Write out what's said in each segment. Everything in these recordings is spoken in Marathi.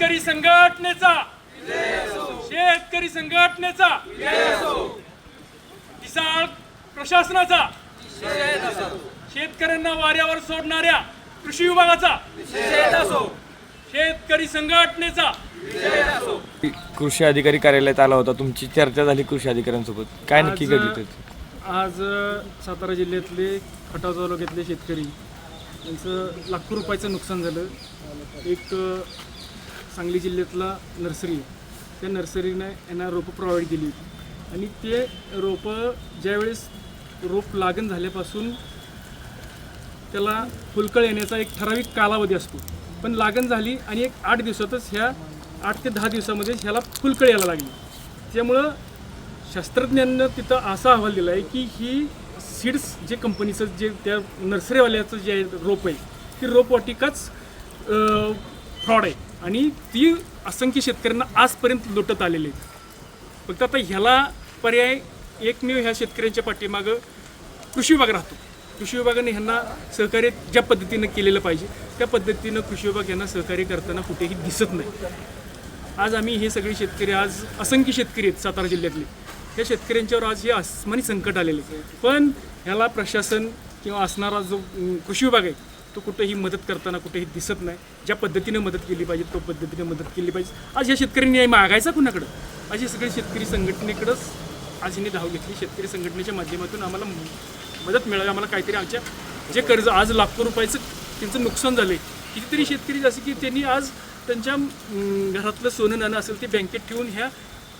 शेतकरी संघटनेचा. शेतकरी संघटनेचा. किसान प्रशासनाचा. शेतकऱ्यांना वाऱ्यावर सोडणाऱ्या कृषी विभागाचा. शेतकरी संघटनेचा. कृषी अधिकारी कार्यालयात आला होता. तुमची चर्चा झाली कृषी अधिकाऱ्यांसोबत. काय नक्की आज, घडलं त्याचं? आज अ, सातारा जिल्ह्यातले खटाव तालुक्यातले शेतकरी यांचं लाखो रुपयाचं नुकसान झालं. एक अ, सांगली जिल्ह्यातला नर्सरी आहे. त्या नर्सरीनं यांना रोपं प्रोव्हाइड केली होती. आणि ते रोपं ज्यावेळेस रोप लागण झाल्यापासून त्याला फुलकळ येण्याचा एक ठराविक कालावधी असतो. पण लागण झाली आणि एक आठ दिवसातच ह्या आठ ते दहा दिवसामध्ये ह्याला फुलकळ यायला लागली. त्यामुळं शास्त्रज्ञांना तिथं असा अहवाल दिला आहे की ही सीड्स जे कंपनीचं जे त्या नर्सरीवाल्याचं जे आहे रोप आहे ती रोपवाटिकाच फ्रॉड आहे. आणि ती असंख्य शेतकऱ्यांना आजपर्यंत लुटत आलेली आहे फक्त आता ह्याला पर्याय एकमेव ह्या शेतकऱ्यांच्या पाठीमागं कृषी विभाग राहतो. कृषी विभागाने ह्यांना सहकार्य ज्या पद्धतीनं केलेलं पाहिजे त्या पद्धतीनं कृषी विभाग यांना सहकार्य करताना कुठेही दिसत नाही. आज आम्ही हे सगळे शेतकरी आज असंख्य शेतकरी आहेत सातारा जिल्ह्यातले. या शेतकऱ्यांच्यावर आज हे आसमानी संकट आलेले आहे. पण ह्याला प्रशासन किंवा असणारा जो कृषी विभाग आहे तो कुठेही मदत करताना कुठेही दिसत नाही. ज्या पद्धतीने मदत केली पाहिजे तो पद्धतीने मदत केली पाहिजे. आज या शेतकऱ्यांनी न्याय मागायचा कुणाकडं? असे सगळे शेतकरी संघटनेकडंच आज हिने धाव घेतली. शेतकरी संघटनेच्या माध्यमातून आम्हाला मदत मिळावी. आम्हाला काहीतरी आमच्या जे कर्ज आज लाखो रुपयाचं त्यांचं नुकसान झालं आहे कितीतरी शेतकरी जसे की त्यांनी आज त्यांच्या घरातलं सोनं नाणं असेल ते बँकेत ठेवून ह्या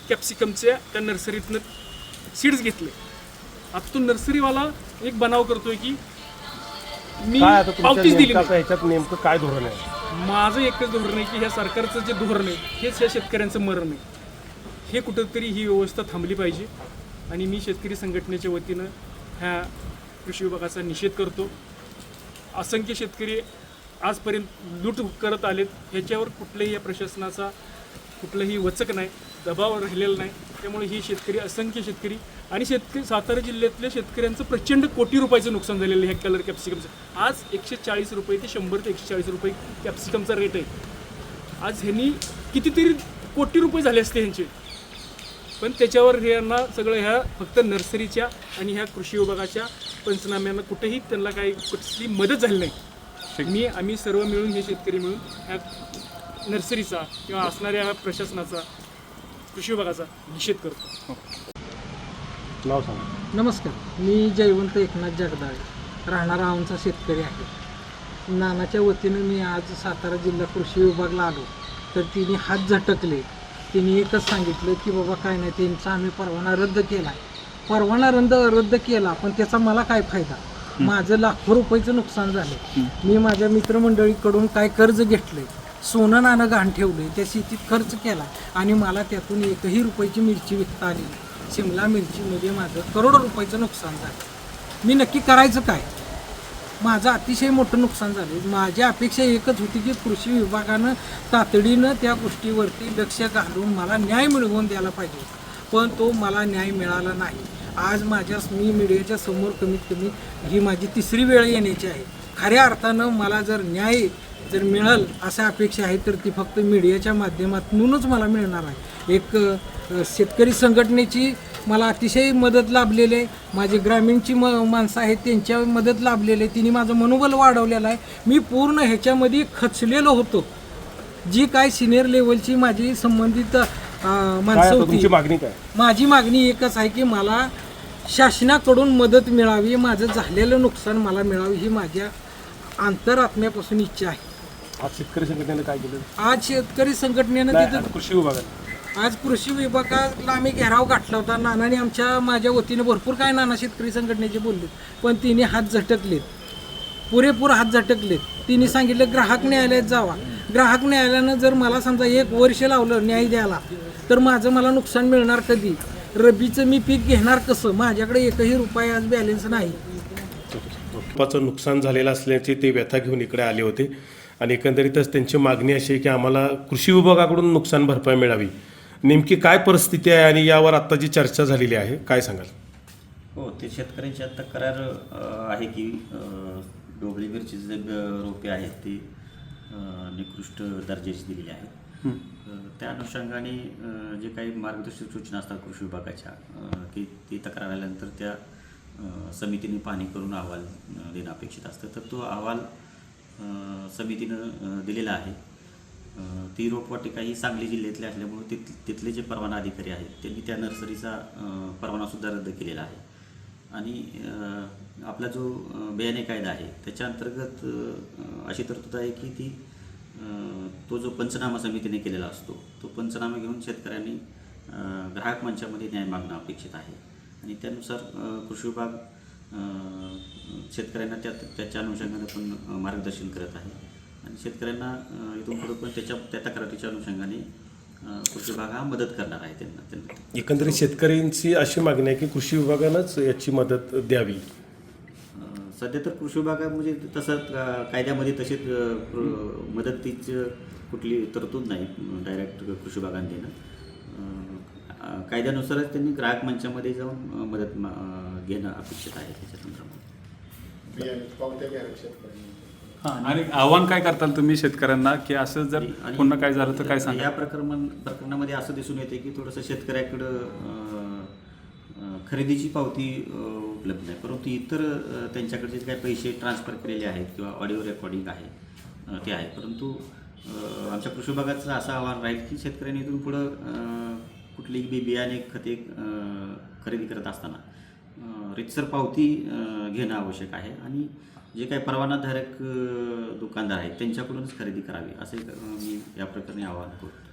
कॅप्सिकमच्या त्या नर्सरीतनं सीड्स घेतले. आता तो नर्सरीवाला एक बनाव करतोय की मी काय आता तुमच्या पावतीच दिली नेमकं नाही. आता ह्याच्यात नेमकं काय धोरण आहे? माझं एकच धोरण आहे की ह्या सरकारचं जे धोरण आहे हेच या शेतकऱ्यांचं मरण आहे. हे कुठंतरी ही व्यवस्था थांबली पाहिजे आणि मी शेतकरी संघटनेच्या वतीनं ह्या कृषी विभागाचा निषेध करतो. असंख्य शेतकरी आजपर्यंत लूट करत आलेत. ह्याच्यावर कुठल्याही या प्रशासनाचा कुठलंही वचक नाही दबाव राहिलेला नाही. त्यामुळे ही शेतकरी असंख्य शेतकरी आणि शेतकरी सातारा जिल्ह्यातल्या शेतकऱ्यांचं प्रचंड कोटी रुपयाचं नुकसान झालेलं आहे ह्या कलर कॅप्सिकमचं आज एकशे चाळीस रुपये ते शंभर ते एकशे चाळीस रुपये कॅप्सिकमचा रेट आहे. आज ह्यांनी कितीतरी कोटी रुपये झाले असते ह्यांचे. पण त्याच्यावर हे यांना सगळं ह्या फक्त नर्सरीच्या आणि ह्या कृषी विभागाच्या पंचनाम्यांना कुठेही त्यांना काही कुठली मदत झाली नाही. मी आम्ही सर्व मिळून हे शेतकरी मिळून ह्या नर्सरीचा किंवा असणाऱ्या ह्या प्रशासनाचा कृषी विभागाचा निषेध करतो. नाव सांगा. नमस्कार मी जयवंत एकनाथ जगदाळे राहणारा आमचा शेतकरी आहे. नानाच्या वतीनं मी आज सातारा जिल्हा कृषी विभागला आलो. तर तिने हात झटकले. तिने एकच सांगितलं की बाबा काय नाही त्यांचा आम्ही परवाना रद्द केला परवाना रद्द रद्द केला पण त्याचा मला काय फायदा? माझं लाखो रुपयाचं नुकसान झालं. मी माझ्या मित्रमंडळीकडून काय कर्ज घेतलंय? सोनं नाणं गहाण ठेवलंय. त्या शेतीत खर्च केला आणि मला त्यातून एकही रुपयाची मिरची विकता आली नाही. शिमला मिरचीमध्ये म्हणजे माझं करोडो रुपयाचं नुकसान झालं. मी नक्की करायचं काय? माझं अतिशय मोठं नुकसान झालं. माझी अपेक्षा एकच होती की कृषी विभागानं तातडीनं त्या गोष्टीवरती लक्ष घालून मला न्याय मिळवून द्यायला पाहिजे. पण तो मला न्याय मिळाला नाही. आज माझ्या मी मीडियाच्या समोर कमीत कमी ही माझी तिसरी वेळ येण्याची आहे. खऱ्या अर्थानं मला जर न्याय जर मिळेल अशा अपेक्षा आहे तर ती फक्त मीडियाच्या माध्यमातूनच मला मिळणार आहे. एक शेतकरी संघटनेची मला अतिशय मदत लाभलेली आहे. माझी ग्रामीणची म माणसं आहेत त्यांच्या मदत लाभलेली आहे. तिने माझं मनोबल वाढवलेलं आहे. मी पूर्ण ह्याच्यामध्ये खचलेलो होतो. जी काय सिनियर लेवलची माझी संबंधित माणसं होती मागणी काय? माझी मागणी एकच आहे की मला शासनाकडून मदत मिळावी माझं झालेलं नुकसान मला मिळावी ही माझ्या अंतरात्म्यापासून इच्छा आहे. आज शेतकरी संघटनेनं काय केलं? आज शेतकरी संघटनेनं तिथं कृषी विभागात आज कृषी विभागाला आम्ही घेराव गाठला होता. नानाने आमच्या माझ्या वतीने भरपूर काय नाना शेतकरी संघटनेचे बोलले पण तिने हात झटकलेत. पुरेपूर हात झटकलेत. तिने सांगितलं ग्राहक न्यायालयात जावा. ग्राहक न्यायालयानं जर मला समजा एक वर्ष लावलं न्याय द्यायला तर माझं मला नुकसान मिळणार कधी? रबीचं मी पीक घेणार कसं? माझ्याकडे एकही रुपये आज बॅलन्स नाही. रोपाचं नुकसान झालेलं असल्याची ते व्यथा घेऊन इकडे आले होते. आणि एकंदरीतच त्यांची मागणी अशी आहे की आम्हाला कृषी विभागाकडून नुकसान भरपाई मिळावी. नेमकी काय परिस्थिती आहे आणि यावर आत्ता जी चर्चा झालेली आहे काय सांगाल? हो ते शेतकऱ्यांची आता करार आहे की अ, डोबळी मिरचीचे जे रोपे आहेत ते निकृष्ट दर्जाची दिलेली आहेत. त्या अनुषंगाने जे काही मार्गदर्शक सूचना असतात कृषी विभागाच्या की ती तक्रार आल्यानंतर त्या समितीने पाहणी करून अहवाल देणं अपेक्षित असतं. तर तो अहवाल समितीनं दिलेला आहे. ती रोपवाटिका ही सांगली जिल्ह्यातली असल्यामुळे तिथ तिथले जे परवाना अधिकारी आहेत त्यांनी त्या नर्सरीचा परवानासुद्धा रद्द केलेला आहे. आणि आपला जो बियाणे कायदा आहे त्याच्या अंतर्गत अशी तरतूद आहे की ती तो जो पंचनामा समितीने केलेला असतो तो पंचनामा घेऊन शेतकऱ्यांनी ग्राहक मंचामध्ये न्याय मागणं अपेक्षित आहे. आणि त्यानुसार कृषी विभाग शेतकऱ्यांना त्या त्याच्या अनुषंगाने पण मार्गदर्शन करत आहे. शेतकऱ्यांना इथून पुढे पण त्याच्या त्या तक्रारीच्या अनुषंगाने कृषी विभाग हा मदत करणार आहे त्यांना त्यांना. एकंदरीत शेतकऱ्यांची अशी मागणी आहे की कृषी विभागानंच याची मदत द्यावी. सध्या तर कृषी विभागात म्हणजे तसं कायद्यामध्ये तशीच मदतीची कुठली तरतूद नाही डायरेक्ट कृषी विभागाने देणं. कायद्यानुसारच त्यांनी ग्राहक मंचामध्ये जाऊन मदत घेणं अपेक्षित आहे त्याच्या संदर्भात. आणि आव्हान काय करताल तुम्ही शेतकऱ्यांना? की असं जर आणि- पुन्हा काय झालं तर काय सांगा? या प्रकरण प्रकरणामध्ये असं दिसून येते की थोडंसं शेतकऱ्याकडं अं, अं, खरेदीची पावती अं, उपलब्ध नाही. परंतु इतर अं, त्यांच्याकडे जे काही पैसे ट्रान्सफर केलेले आहेत किंवा ऑडिओ रेकॉर्डिंग आहे अं, ते आहे. परंतु अं, आमच्या कृषी विभागाचं असं आव्हान राहील की शेतकऱ्यांनी इथून पुढं अं, कुठलीही बी बियाणे खते अं, खरेदी करत असताना अं, रितसर पावती अं, घेणं आवश्यक आहे. आणि जे काही परवानाधारक दुकानदार आहेत त्यांच्याकडूनच खरेदी करावी असे मी या प्रकरणी आवाहन करतो.